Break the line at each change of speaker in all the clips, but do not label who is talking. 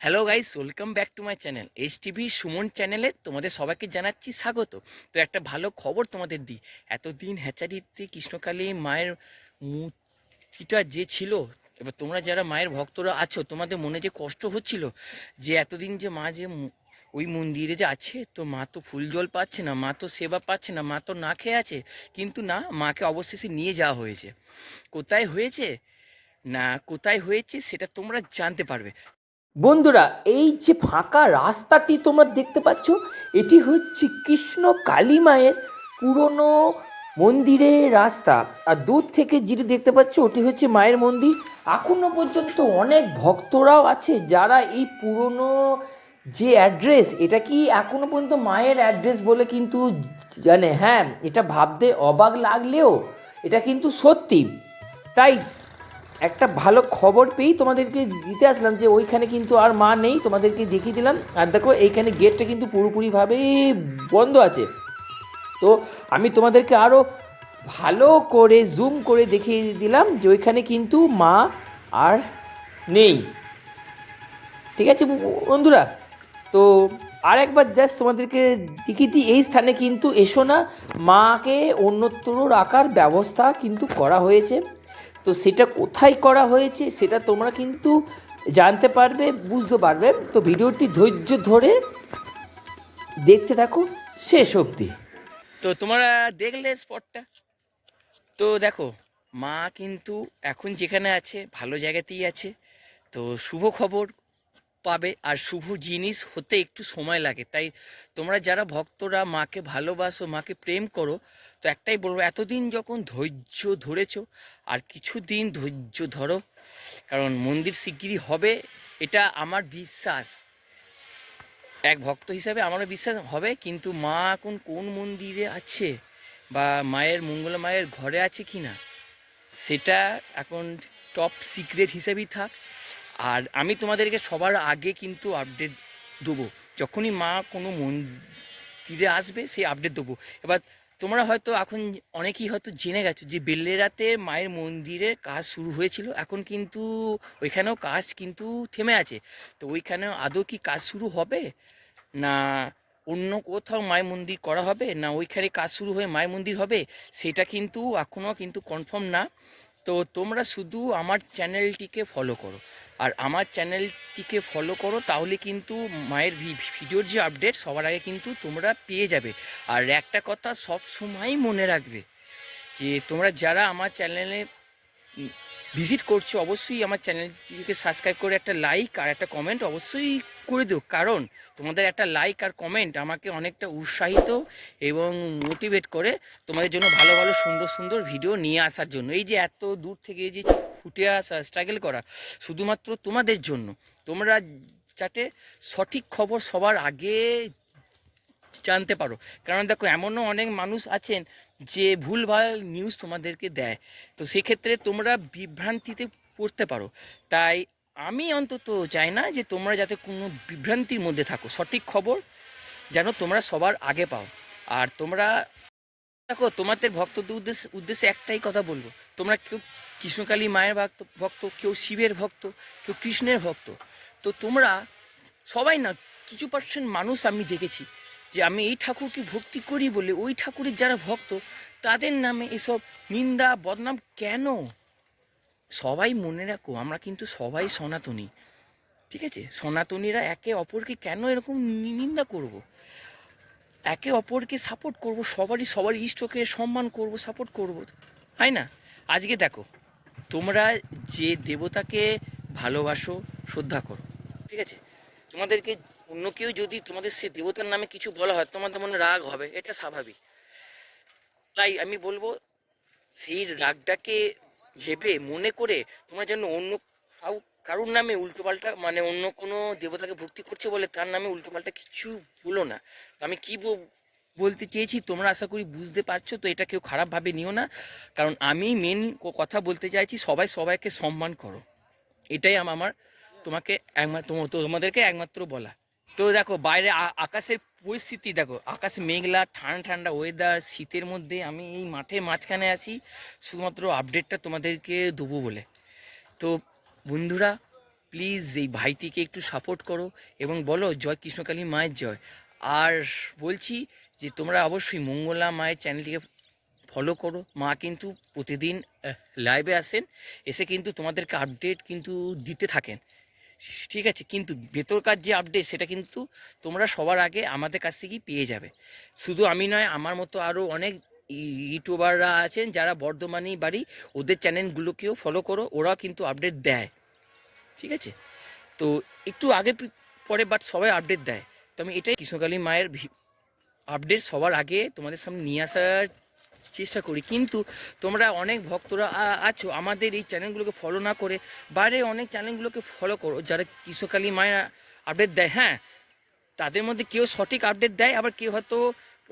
Hello guys welcome back to my channel H TV Suman চ্যানেলে তোমাদের সবাইকে জানাচ্ছি স্বাগত। তো একটা ভালো খবর তোমাদের দিই। এতদিন হ্যাচারিতে কৃষ্ণকালী মায়ের মূর্তিটা যে ছিল, এবার তোমরা যারা মায়ের ভক্তরা আছো, তোমাদের মনে যে কষ্ট হচ্ছিল যে এতদিন যে মা যে ওই মন্দিরে যে আছে, তো মা তো ফুল জল পাচ্ছে না, মা তো সেবা পাচ্ছে না, মা তো না খেয়ে আছে, কিন্তু না, মাকে অবশেষে নিয়ে যাওয়া হয়েছে। কোথায় হয়েছে? না, কোথায় হয়েছে সেটা তোমরা জানতে পারবে।
বন্ধুরা, এই যে ফাঁকা রাস্তাটি তোমরা দেখতে পাচ্ছ, এটি হচ্ছে কৃষ্ণ কালী মায়ের পুরনো মন্দিরের রাস্তা। আর দূর থেকে যেটি দেখতে পাচ্ছ, ওটি হচ্ছে মায়ের মন্দির। এখনও পর্যন্ত অনেক ভক্তরাও আছে যারা এই পুরনো যে অ্যাড্রেস, এটা কি এখনও পর্যন্ত মায়ের অ্যাড্রেস বলে কিন্তু জানে? হ্যাঁ এটা ভাবতে অবাক লাগলেও এটা কিন্তু সত্যি। তাই একটা ভালো খবর পেয়েই তোমাদেরকে দিতে আসলাম যে ওইখানে কিন্তু আর মা নেই, তোমাদেরকে দেখিয়ে দিলাম। আর দেখো, এইখানে গেটটা কিন্তু পুরোপুরিভাবে বন্ধ আছে। তো আমি তোমাদেরকে আরও ভালো করে জুম করে দেখিয়ে দিলাম যে ওইখানে কিন্তু মা আর নেই। ঠিক আছে বন্ধুরা? তো আর একবার জাস্ট তোমাদেরকে দিই, এই স্থানে কিন্তু এসো না। মাকে অন্যত্র রাখার ব্যবস্থা কিন্তু করা হয়েছে। তো সেটা কোথায় করা হয়েছে সেটা তোমরা কিন্তু জানতে পারবে, বুঝতে পারবে। তো ভিডিওটি ধৈর্য ধরে দেখতে থাকো, শেষ অবধি।
তো তোমরা দেখলে স্পটটা? তো দেখো, মা কিন্তু এখন যেখানে আছে, ভালো জায়গাতেই আছে। তো শুভ খবর পাবে আর শুভ জিনিস হতে একটু সময় লাগে। তাই তোমরা যারা ভক্তরা মাকে ভালোবাসো, মাকে প্রেম করো, তো একটাই বলব, এতদিন যখন ধৈর্য ধরেছো, আর কিছু দিন ধৈর্য ধরো, কারণ মন্দির শিগগিরই হবে, এটা আমার বিশ্বাস। এক ভক্ত হিসাবে আমারও বিশ্বাস হবে, কিন্তু মা এখন কোন মন্দিরে আছে, বা মায়ের মঙ্গলা মায়ের ঘরে আছে কি না সেটা এখন টপ সিক্রেট হিসেবেই থাক। আর আমি তোমাদেরকে সবার আগে কিন্তু আপডেট দেবো। যখনই মা কোনো মন্দিরে আসবে, সেই আপডেট দেবো। এবার তোমরা হয়তো এখন অনেকেই হয়তো জেনে গেছো যে বেল্লেরাতে মায়ের মন্দিরের কাজ শুরু হয়েছিল। এখন কিন্তু ওইখানেও কাজ কিন্তু থেমে আছে। তো ওইখানেও আদৌ কি কাজ শুরু হবে? না অন্য কোথাও মায়ের মন্দির করা হবে? না ওইখানে কাজ শুরু হয়ে মায়ের মন্দির হবে? সেটা কিন্তু এখনও কিন্তু কনফার্ম না। তো তোমরা শুধু আমার চ্যানেলটিকে ফলো করো। আর আমার চ্যানেলটিকে ফলো করো, তাহলে কিন্তু মায়ের ভিডিওর যে আপডেট সবার আগে কিন্তু তোমরা পেয়ে যাবে। আর একটা কথা সব সময় মনে রাখবে যে তোমরা যারা আমার চ্যানেলে ভিজিট করছ, অবশ্যই আমার চ্যানেলটিকে সাবস্ক্রাইব করে একটা লাইক আর একটা কমেন্ট অবশ্যই করে দিও। কারণ তোমাদের একটা লাইক আর কমেন্ট আমাকে অনেকটা উৎসাহিত এবং মোটিভেট করে তোমাদের জন্য ভালো ভালো, সুন্দর সুন্দর ভিডিও নিয়ে আসার জন্য। এই যে এত দূর থেকে যে ফুটে আসা স্ট্রাগল করা শুধুমাত্র তোমাদের জন্য। তোমরা যাতে সঠিক খবর সবার আগে জানতে পারো। কারণ দেখো, এমনও অনেক মানুষ আছেন যে ভুলভাল নিউজ তোমাদেরকে দেয়। তো সেক্ষেত্রে তোমরা বিভ্রান্তিতে পড়তে পারো। তাই আমি অন্তত চাই না যে তোমরা যাতে কোনো বিভ্রান্তির মধ্যে থাকো। সঠিক খবর যেন তোমরা সবার আগে পাও। আর তোমরা, দেখো, তোমাদের ভক্তদের উদ্দেশ্যে উদ্দেশ্যে একটাই কথা বলব। তোমরা কেউ কৃষ্ণকালী মায়ের ভক্ত ভক্ত, কেউ শিবের ভক্ত, কেউ কৃষ্ণের ভক্ত। তো তোমরা সবাই না, কিছু পার্সেন্ট মানুষ আমি দেখেছি। যে আমি এই ঠাকুরকে ভক্তি করি বলে ওই ঠাকুরের যারা ভক্ত, তাদের নামে এসব নিন্দা, বদনাম কেন? সবাই মনে রাখো, আমরা কিন্তু সবাই সনাতনী। ঠিক আছে? সনাতনীরা একে অপরকে কেন এরকম নিন্দা করব। একে অপরকে সাপোর্ট করব, সবারই সবার ইষ্টকে সম্মান করব সাপোর্ট করব, তাই না? আজকে দেখো, তোমরা যে দেবতাকে ভালোবাসো, শ্রদ্ধা করো। ঠিক আছে? তোমাদেরকে অন্য কেউ যদি তোমাদের সে দেবতার নামে কিছু বলা হয়, তোমাদের মনে রাগ হবে, এটা স্বাভাবিক। তাই আমি বলব, সেই রাগটাকে ভেবে, মনে করে তোমরা যেন অন্য কারুর নামে উল্টোপাল্টা মানে অন্য কোনো দেবতাকে ভক্তি করছে বলে তার নামে উল্টোপাল্টা কিছু বলো না। আমি কি বলতে চেয়েছি তোমরা আশা করি বুঝতে পারছ, তো এটা কেউ খারাপভাবে নিও না। কারণ আমি মেন কথা বলতে চাইছি, সবাই সবাইকে সম্মান করো। এটাই আমার তোমাকে একমাত্র তোমাদেরকে একমাত্র বলা। তো দেখো, বাইরে আকাশের পরিস্থিতি দেখো, আকাশে মেঘলা, ঠান্ডা ঠান্ডা ওয়েদার শীতের মধ্যে আমি এই মাঠের মাঝখানে আছি, শুধুমাত্র আপডেটটা তোমাদেরকে দেবো বলে। তো বন্ধুরা প্লিজ এই ভাইটিকে একটু সাপোর্ট করো এবং বলো, জয় কৃষ্ণকালী মায়ের জয়। আর বলছি যে, তোমরা অবশ্যই মঙ্গলা মায়ের চ্যানেলটিকে ফলো করো। মা কিন্তু প্রতিদিন লাইভে আসেন, এসে কিন্তু তোমাদেরকে আপডেট কিন্তু দিতে থাকেন। ঠিক আছে, কিন্তু ভেতরকার যে আপডেট সেটা কিন্তু তোমরা সবার আগে আমাদের কাছ থেকেই পেয়ে যাবে। শুধু আমি নয়, আমার মতো আরও অনেক ইউটিউবাররা আছেন যারা বর্ধমানেই বাড়ি, ওদের চ্যানেলগুলোকেও ফলো করো, ওরাও কিন্তু আপডেট দেয়। ঠিক আছে? তো একটু আগে পরে বাট সবাই আপডেট দেয়। তো আমি এটাই কৃষ্ণকালী মায়ের আপডেট সবার আগে তোমাদের সামনে নিয়ে আসার চেষ্টা করি। কিন্তু তোমরা অনেক ভক্তরা আছো, আমাদের এই চ্যানেলগুলোকে ফলো না করে বাইরে অনেক চ্যানেলগুলোকে ফলো করো। যারা কৃষকালী মায়ের আপডেট দেয় হ্যাঁ তাদের মধ্যে কেউ সঠিক আপডেট দেয়, আবার কেউ হয়তো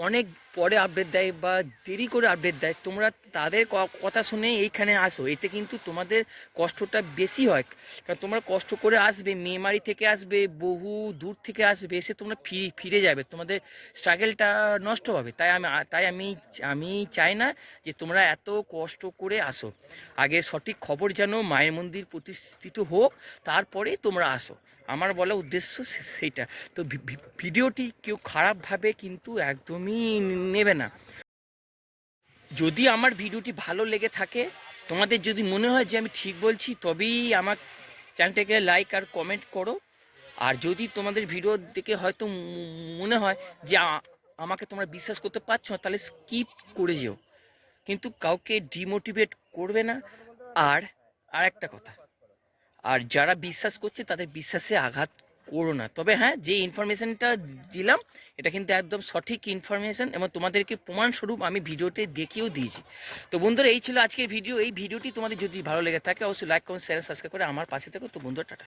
অনেক পরে আপডেট দেয় বা দেরি করে আপডেট দেয়, তোমরা তাদের কথা শুনে এইখানে আসো। এতে কিন্তু তোমাদের কষ্টটা বেশি হয়। কারণ তোমরা কষ্ট করে আসবে মেমারি থেকে আসবে, বহু দূর থেকে আসবে, এসে তোমরা ফি- ফিরে যাবে। তোমাদের স্ট্রাগেলটা নষ্ট হবে। তাই আমি তাই আমি আমি চাই না যে তোমরা এত কষ্ট করে আসো। আগে সঠিক খবর যেন মায়ের মন্দির প্রতিষ্ঠিত হোক, তারপরে তোমরা আসো। আমার বলা উদ্দেশ্য সেইটা। তো ভিডিওটি কেউ খারাপভাবে কিন্তু একদমই নেবে না। যদি আমার ভিডিওটি ভালো লেগে থাকে, তোমাদের যদি মনে হয় যে আমি ঠিক বলছি, তবেই আমার চ্যানেলটাকে লাইক আর কমেন্ট করো। আর যদি তোমাদের ভিডিও দেখে হয়তো মনে হয় যে আমাকে তোমরা বিশ্বাস করতে পারছ না, তাহলে স্কিপ করে যেও। কিন্তু কাউকে ডিমোটিভেট করবে না। আর আর একটা কথা, আর যারা বিশ্বাস করছে, তাদের বিশ্বাসে আঘাত করো না। তবে হ্যাঁ যে ইনফরমেশনটা দিলাম, এটা কিন্তু একদম সঠিক ইনফরমেশন এবং তোমাদেরকে প্রমাণস্বরূপ আমি ভিডিওতে দেখিয়েও দিয়েছি। তো বন্ধুরা, এই ছিল আজকের ভিডিও। এই ভিডিওটি তোমাদের যদি ভালো লেগে থাকে, অবশ্যই লাইক কমেন্ট শেয়ার সাবস্ক্রাইব করে আমার পাশে থাকো। তো বন্ধুরা, টাটা।